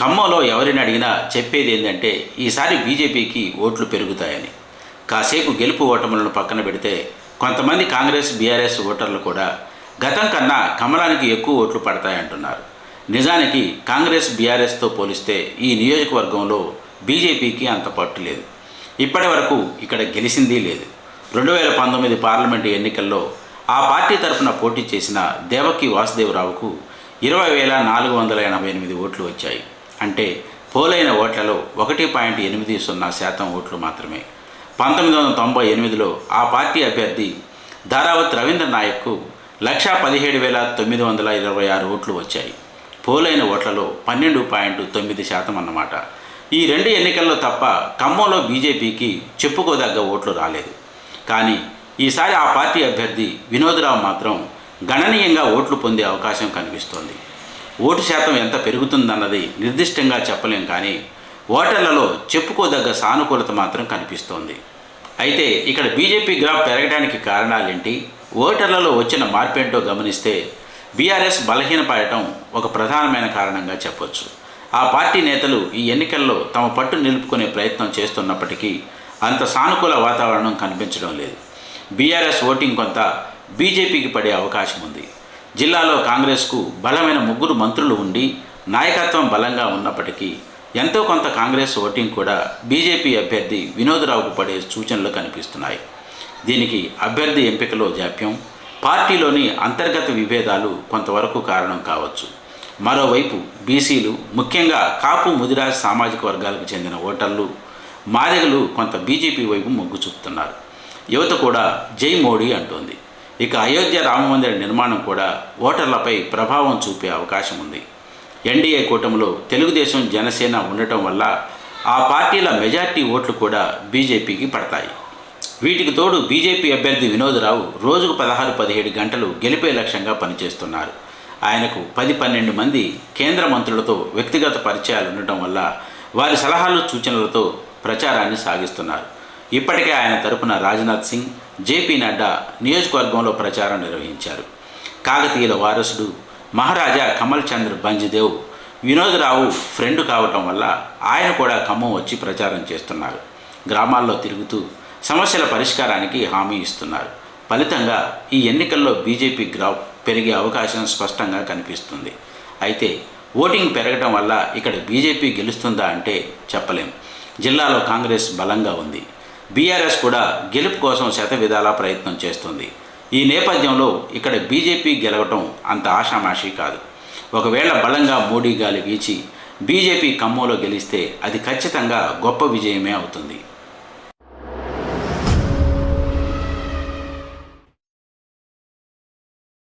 ఖమ్మంలో ఎవరిని అడిగినా చెప్పేది ఏంటంటే ఈసారి బీజేపీకి ఓట్లు పెరుగుతాయని. కాసేపు గెలుపు ఓటములను పక్కన పెడితే కొంతమంది కాంగ్రెస్ బీఆర్ఎస్ ఓటర్లు కూడా గతం కన్నా కమలానికి ఎక్కువ ఓట్లు పడతాయంటున్నారు. నిజానికి కాంగ్రెస్ బీఆర్ఎస్తో పోలిస్తే ఈ నియోజకవర్గంలో బీజేపీకి అంత పట్టు లేదు. ఇప్పటి వరకు ఇక్కడ గెలిచింది లేదు. రెండు వేల పంతొమ్మిది పార్లమెంటు ఎన్నికల్లో ఆ పార్టీ తరఫున పోటీ చేసిన దేవకి వాసుదేవరావుకు ఇరవై వేల నాలుగు వందల ఎనభై ఎనిమిది ఓట్లు వచ్చాయి. అంటే పోలైన ఓట్లలో ఒకటి పాయింట్ ఎనిమిది సున్నా శాతం ఓట్లు మాత్రమే. పంతొమ్మిది వందల తొంభై ఎనిమిదిలో ఆ పార్టీ అభ్యర్థి దారావత్ రవీంద్ర నాయక్కు లక్షా పదిహేడు వేల తొమ్మిది వందల ఇరవై ఆరు ఓట్లు వచ్చాయి. పోలైన ఓట్లలో పన్నెండు పాయింట్ తొమ్మిది శాతం అన్నమాట. ఈ రెండు ఎన్నికల్లో తప్ప ఖమ్మంలో బీజేపీకి చెప్పుకోదగ్గ ఓట్లు రాలేదు. కానీ ఈసారి ఆ పార్టీ అభ్యర్థి వినోద్రావు మాత్రం గణనీయంగా ఓట్లు పొందే అవకాశం కనిపిస్తోంది. ఓటు శాతం ఎంత పెరుగుతుందన్నది నిర్దిష్టంగా చెప్పలేం కానీ ఓటర్లలో చెప్పుకోదగ్గ సానుకూలత మాత్రం కనిపిస్తోంది. అయితే ఇక్కడ బీజేపీ గ్రాఫ్ పెరగడానికి కారణాలేంటి? ఓటర్లలో వచ్చిన మార్పేంటో గమనిస్తే బీఆర్ఎస్ బలహీనపడటం ఒక ప్రధానమైన కారణంగా చెప్పొచ్చు. ఆ పార్టీ నేతలు ఈ ఎన్నికల్లో తమ పట్టు నిలుపుకునే ప్రయత్నం చేస్తున్నప్పటికీ అంత సానుకూల వాతావరణం కనిపించడం లేదు. బీఆర్ఎస్ ఓటింగ్ కొంత బీజేపీకి పడే అవకాశం ఉంది. జిల్లాలో కాంగ్రెస్కు బలమైన ముగ్గురు మంత్రులు ఉండి నాయకత్వం బలంగా ఉన్నప్పటికీ ఎంతో కొంత కాంగ్రెస్ ఓటింగ్ కూడా బీజేపీ అభ్యర్థి వినోదరావుకు పడే సూచనలు కనిపిస్తున్నాయి. దీనికి అభ్యర్థి ఎంపికలో జాప్యం పార్టీలోని అంతర్గత విభేదాలు కొంతవరకు కారణం కావచ్చు. మరోవైపు బీసీలు ముఖ్యంగా కాపు ముదిరాజ్ సామాజిక వర్గాలకు చెందిన ఓటర్లు మాదిగలు కొంత బీజేపీ వైపు మొగ్గు చూపుతున్నారు. యువత కూడా జై మోడీ అంటోంది. ఇక అయోధ్య రామమందిర నిర్మాణం కూడా ఓటర్లపై ప్రభావం చూపే అవకాశం ఉంది. ఎన్డీఏ కూటమిలో తెలుగుదేశం జనసేన ఉండటం వల్ల ఆ పార్టీల మెజార్టీ ఓట్లు కూడా బీజేపీకి పడతాయి. వీటికి తోడు బీజేపీ అభ్యర్థి వినోదరావు రోజుకు పదహారు పదిహేడు గంటలు గెలిపే లక్ష్యంగా పనిచేస్తున్నారు. ఆయనకు పది పన్నెండు మంది కేంద్ర మంత్రులతో వ్యక్తిగత పరిచయాలు ఉండటం వల్ల వారి సలహాలు సూచనలతో ప్రచారాన్ని సాగిస్తున్నారు. ఇప్పటికే ఆయన తరపున రాజ్నాథ్ సింగ్ జేపీ నడ్డా నియోజకవర్గంలో ప్రచారం నిర్వహించారు. కాకతీయుల వారసుడు మహారాజా కమల్ చంద్ర బంజిదేవ్ వినోదరావు ఫ్రెండ్ కావటం వల్ల ఆయన కూడా ఖమ్మం వచ్చి ప్రచారం చేస్తున్నారు. గ్రామాల్లో తిరుగుతూ సమస్యల పరిష్కారానికి హామీ ఇస్తున్నారు. ఫలితంగా ఈ ఎన్నికల్లో బీజేపీ గ్రా పెరిగే అవకాశం స్పష్టంగా కనిపిస్తుంది. అయితే ఓటింగ్ పెరగటం వల్ల ఇక్కడ బీజేపీ గెలుస్తుందా అంటే చెప్పలేం. జిల్లాలో కాంగ్రెస్ బలంగా ఉంది. బీఆర్ఎస్ కూడా గెలుపు కోసం శత విధాలా ప్రయత్నం చేస్తుంది. ఈ నేపథ్యంలో ఇక్కడ బీజేపీ గెలవటం అంత ఆషామాషీ కాదు. ఒకవేళ బలంగా మోడీ గాలి వీచి బీజేపీ ఖమ్మంలో గెలిస్తే అది ఖచ్చితంగా గొప్ప విజయమే అవుతుంది.